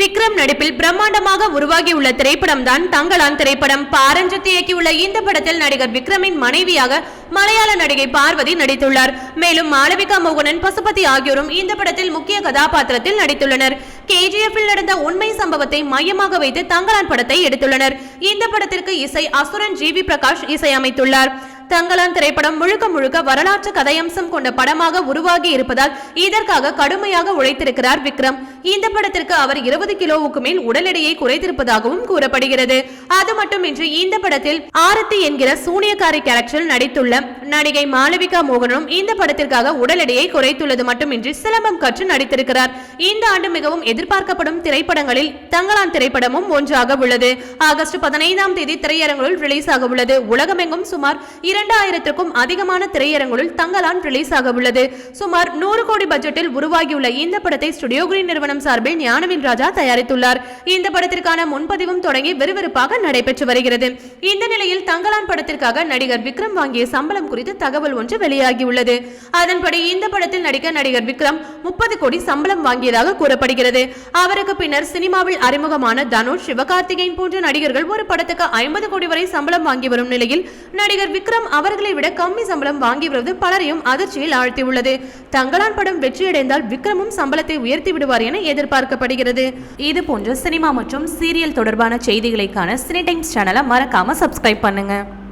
விக்ரம் நடிப்பில் பிரம்மாண்டமாக உருவாகியுள்ள திரைப்படம் தான் தங்களான் திரைப்படம். பாரஞ்சித் இயக்கியுள்ள இந்த படத்தில் நடிகர் விக்ரமின் மனைவியாக மலையாள நடிகை பார்வதி நடித்துள்ளார். மேலும் மாளவிகா மோகனன் பசுபதி ஆகியோரும் இந்த படத்தில் முக்கிய கதாபாத்திரத்தில் நடித்துள்ளனர். கேஜிஎஃப்பில் நடந்த உண்மை சம்பவத்தை மையமாக வைத்து தங்களான் படத்தை எடுத்துள்ளனர். இந்த படத்திற்கு இசை அசுரன் ஜி வி பிரகாஷ் இசையமைத்துள்ளார். தங்களான் திரைப்படம் முழுக்க முழுக்க வரலாற்று கதையம்சம் கொண்ட படமாக உருவாகி இருப்பதால் இதற்காக கடுமையாக உழைத்திருக்கிறார் விக்ரம். இந்த படத்திற்கு அவர் இருபது கிலோவுக்கு மேல் உடல் எடையை குறைத்திருப்பதாகவும் கூறப்படுகிறது. அது மட்டுமின்றி இந்த படத்தில் ஆரத்தி என்கிற சூனியக்காரி கேரக்டரில் நடித்துள்ள நடிகை மாளவிகா மோகனும் இந்த படத்திற்காக உடல் எடையை குறைத்துள்ளது மட்டுமின்றி சிலம்பம் கற்று நடித்திருக்கிறார். இந்த ஆண்டு மிகவும் எதிர்பார்க்கப்படும் திரைப்படங்களில் தங்களான் திரைப்படமும் ஒன்றாக உள்ளது. ஆகஸ்ட் பதினைந்தாம் தேதி திரையரங்குகளில் ரிலீஸ் ஆக உள்ளது. உலகமெங்கும் சுமார் இரண்டாயிரத்திற்கும் அதிகமான திரையரங்குகளில் தங்களான் ரிலீஸ் ஆக உள்ளது. சுமார் நூறு கோடி பட்ஜெட்டில் உருவாகியுள்ள இந்த படத்தை ஸ்டுடியோ கிரீன் நிறுவனம் சார்பில் ஞானவின் ராஜா தயாரித்துள்ளார். இந்த படத்திற்கான முன்பதிவும் தொடங்கி விறுவிறுப்பாக நடைபெற்று வருகிறது. இந்த நிலையில் தங்கலான் படத்திற்காக நடிகர் விக்ரம் வாங்கிய சம்பளம் குறித்து தகவல் ஒன்று வெளியாகியுள்ளது. அதன்படி இந்த படத்தில் நடிக்க நடிகர் விக்ரம் முப்பது கோடி சம்பளம் வாங்கியதாக கூறப்படுகிறது. அவருக்கு பின்னர் சினிமாவில் அறிமுகமான தனுஷ் சிவகார்த்திகேயன் போன்ற நடிகர்கள் ஒரு படத்துக்கு ஐம்பது கோடி வரை சம்பளம் வாங்கி வரும் நிலையில் நடிகர் விக்ரம் அவர்களை விட கம்மி சம்பளம் வாங்கி வருவது பலரையும் அதிர்ச்சியில் ஆழ்த்தியுள்ளது. தங்களான் படம் வெற்றியடைந்தால் விக்ரமும் சம்பளத்தை உயர்த்தி விடுவார் என எதிர்பார்க்கப்படுகிறது. இது போன்ற சினிமா மற்றும் சீரியல் தொடர்பான செய்திகளைக்கான சினி டைம்ஸ் சேனலை மறக்காம சப்ஸ்கிரைப் பண்ணுங்க.